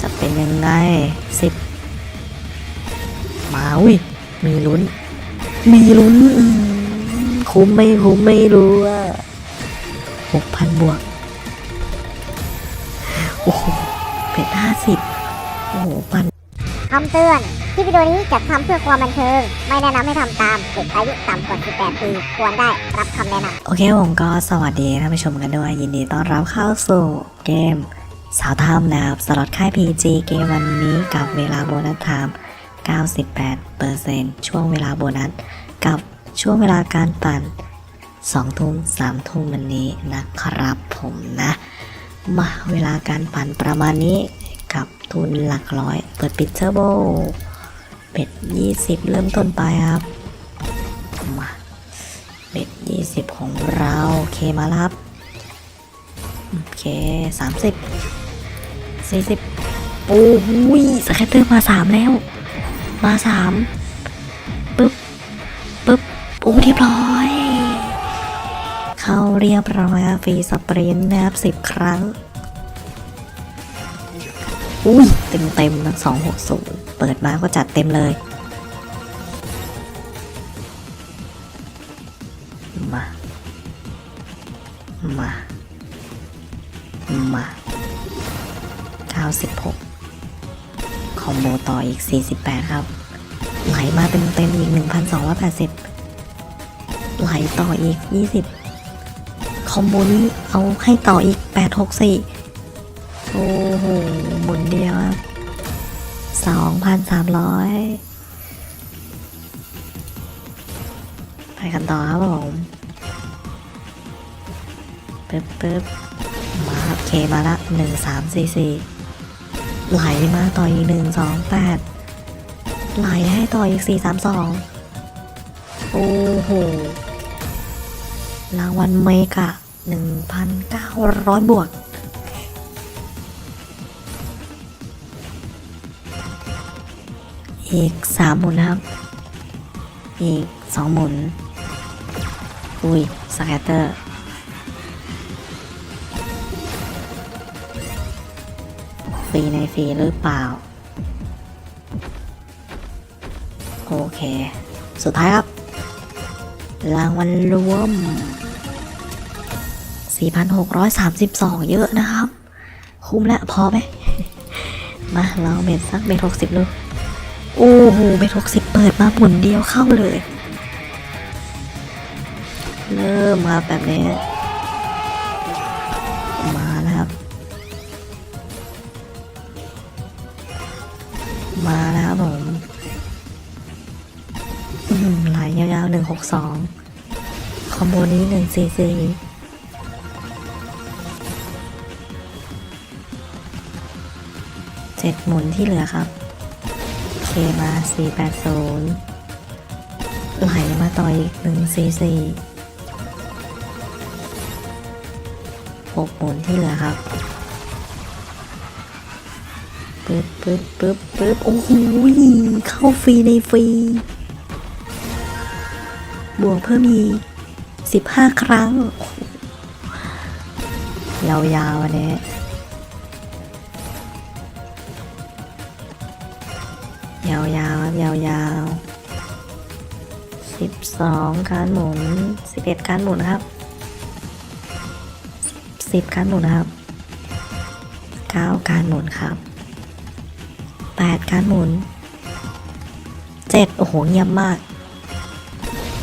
จะเป็นยังไงสิบมาอุ้ยมีลุ้น มีลุ้นอืมคุ้มไม่คุ้มไม่รู้อะหกพันบวก โอ้โหเป็นห้าสิบโอ้โหพันคำเตือน คลิปวิดีโอนี้จัดทำเพื่อความบันเทิง ไม่แนะนำให้ทำตามเด็กอายุต่ำกว่า 18 ปี ควรได้รับคำแนะนำโอเคผมก็สวัสดีท่านผู้ชมกันด้วย ยินดีต้อนรับเข้าสู่เกม สาวทำนะครับสล็อตค่าย PG เกมวันนี้กับเวลาโบนัสไทม์98%ช่วงเวลาโบนัส กับช่วงเวลาการปั่น 2 ทุ่ม 3 ทุ่มวันนี้นะครับผมนะ มาเวลาการปั่นประมาณนี้กับทุนหลักร้อย เปิดปิดเทอร์โบเป็ด 20 เริ่มต้นไปครับมาเบ็ด 20 ของเรา โอเคมาครับ โอเค 30 40โอ้โหยสแคตเตอร์มา3แล้ว มา3ปึ๊บปึ๊บโอ้เรียบร้อย เข้าเรียบร้อยครับฟรีสปรินต์นะครับ10ครั้ง อุ้ยเต็มเต็มๆนะ260เปิดมาก็จัดเต็มเลยมา มา มา 96 คอมโบต่ออีก 48 ครับ ไหลมาเต็มเต็มๆอีก 1,280 ไหลต่ออีก 20 คอมโบนี้เอาให้ต่ออีก 864 โอ้โหหมุนเดียวครับ2,300 ไปกันต่อครับผมปึ๊บปึ๊บมาครับเคมาละหนึ่งสามสี่สี่ ไหลมาต่ออีกหนึ่งสองแปดไหลให้ต่ออีกสี่สามสองโอ้โหรางวัลเมกะหนึ่งพันเก้าร้อยบวกอีกสามหมุนครับ อีกสองหมุน อุ้ยสแกตเตอร์ ฟรีในฟรีหรือเปล่า โอเค สุดท้ายครับ รางวัลรวม 4,632 เยอะนะครับ คุ้มแล้วพอไหม มาเราเบ็ดสักเบ็ดหกสิบลูกโอ้โหเบ็ดหกสิบเปิดมาหมุนเดียวเข้าเลย เริ่มครับแบบนี้ มาแล้วครับผมอืมไหลยาวๆหนึ่งหกสองคอมโบนี้หนึ่งสี่สี่เจ็ดหมุนที่เหลือครับ เคมาสี่แปดศูนย์ไหลมาต่ออีกหนึ่งสี่สี่หกหมุนที่เหลือครับ ปึ๊บปึ๊บปึ๊บปึ๊บโอ้โหเข้าฟรีในฟรี บวกเพิ่มอีกสิบห้าครั้ง ยาวๆอันนี้ยาวๆยาวๆสิบสองการหมุนสิบเอ็ดการหมุนครับสิบการหมุนครับเก้าการหมุนครับ แปดการหมุนเจ็ดโอ้โห เงียบมาก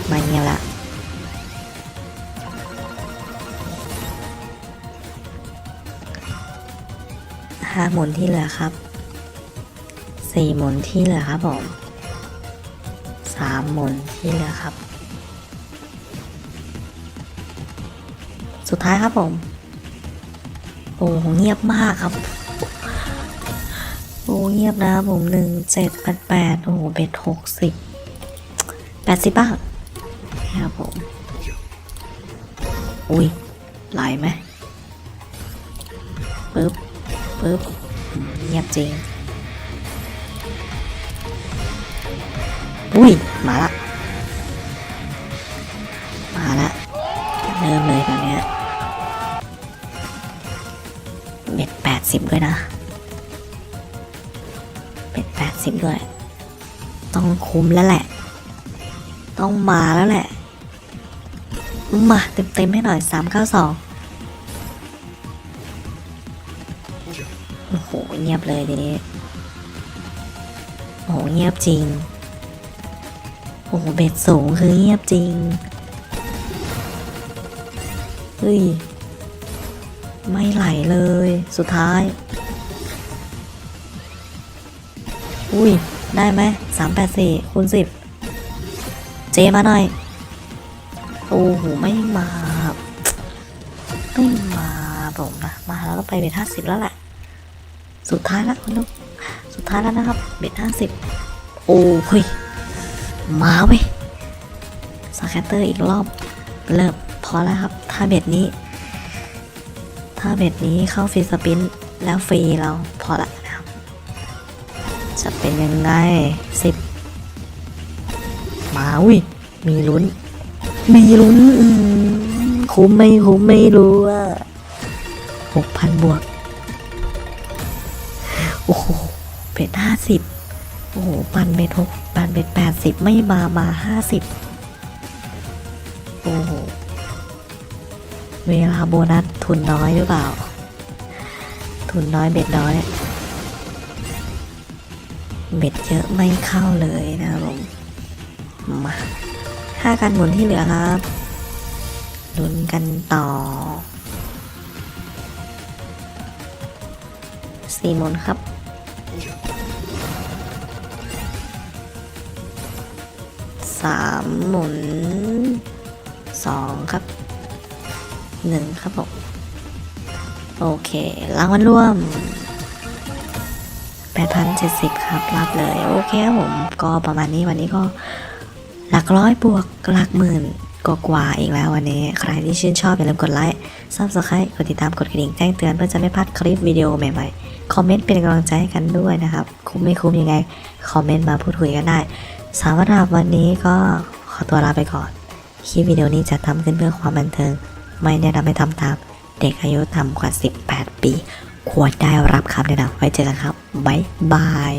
มาเงียบละ ห้าหมุนที่เหลือครับ สี่หมุนที่เหลือครับผม สามหมุนที่เหลือครับ สุดท้ายครับผม โอ้โห เงียบมากครับ เงียบนะครับผมหนึ่งเจ็ดแปดแปดโอ้โหเบ็ดหกสิบแปดสิบบ้างนะครับผม อุ้ยไหลไหมปึ๊บปึ๊บเงียบจริง อุ้ย มาละ มาละเริ่มเลยตอนเนี้ยเบ็ดแปดสิบด้วยนะ แปดสิบด้วย ต้องคุ้มแล้วแหละ ต้องมาแล้วแหละ มาเต็มๆให้หน่อยสามเก้าสองโอ้โห เงียบเลยทีนี้ โอ้โห เงียบจริง โอ้โห เบ็ดสูงคือเงียบจริง เฮ้ย ไม่ไหลเลย สุดท้าย อุ้ย ได้ไหมสามแปดสี่คูณสิบเจมาหน่อย โอ้โห ไม่มาไม่มาผมนะ มาแล้วก็ไปเบ็ดห้าสิบแล้วแหละ สุดท้ายแล้วคุณลูกสุดท้ายแล้วนะครับ เบ็ดห้าสิบโอ้เฮ้ยมาเว้ยสแคตเตอร์อีกรอบเริ่มพอแล้วครับ ถ้าเบ็ดนี้ ถ้าเบ็ดนี้เข้าฟรีสปินแล้วฟรีเราพอละ จะเป็นยังไงสิบมาอุ้ยมีลุ้น มีลุ้นอืมคุ้มไม่คุ้มไม่รู้อะหกพันบวก โอ้โหเบ็ดห้าสิบโอ้โหปันเบ็ดหกปันเบ็ดแปดสิบไม่มามาห้าสิบโอ้โหเวลาโบนัสทุนน้อยหรือเปล่า ทุนน้อยเบ็ดน้อย เบ็ดเยอะไม่เข้าเลยนะครับผมมาห้าการหมุนที่เหลือครับลุ้นกันต่อสี่หมุนครับสามหมุนสองครับหนึ่งครับผมโอเครางวัลร่วม 8,070 ครับ รับเลย โอเคครับผม ก็ประมาณนี้วันนี้ก็หลักร้อยบวกหลักหมื่นกกว่าๆอีกแล้ววันนี้ ใครที่ชื่นชอบอย่าลืมกดไลค์ซับสไครต์กดติดตามกดกระดิ่งแจ้งเตือนเพื่อจะไม่พลาดคลิปวิดีโอใหม่ๆ คอมเมนต์เป็นกำลังใจให้กันด้วยนะครับ คุ้มไม่คุ้มยังไง คอมเมนต์มาพูดคุยกันได้สำหรับวันนี้ก็ขอตัวลาไปก่อน คลิปวิดีโอนี้จะทำขึ้นเพื่อความบันเทิง ไม่แนะนำให้ทำตาม เด็กอายุต่ำกว่า 18 ปี ควรได้รับคำแนะนำไว้เจอกันครับบ๊ายบาย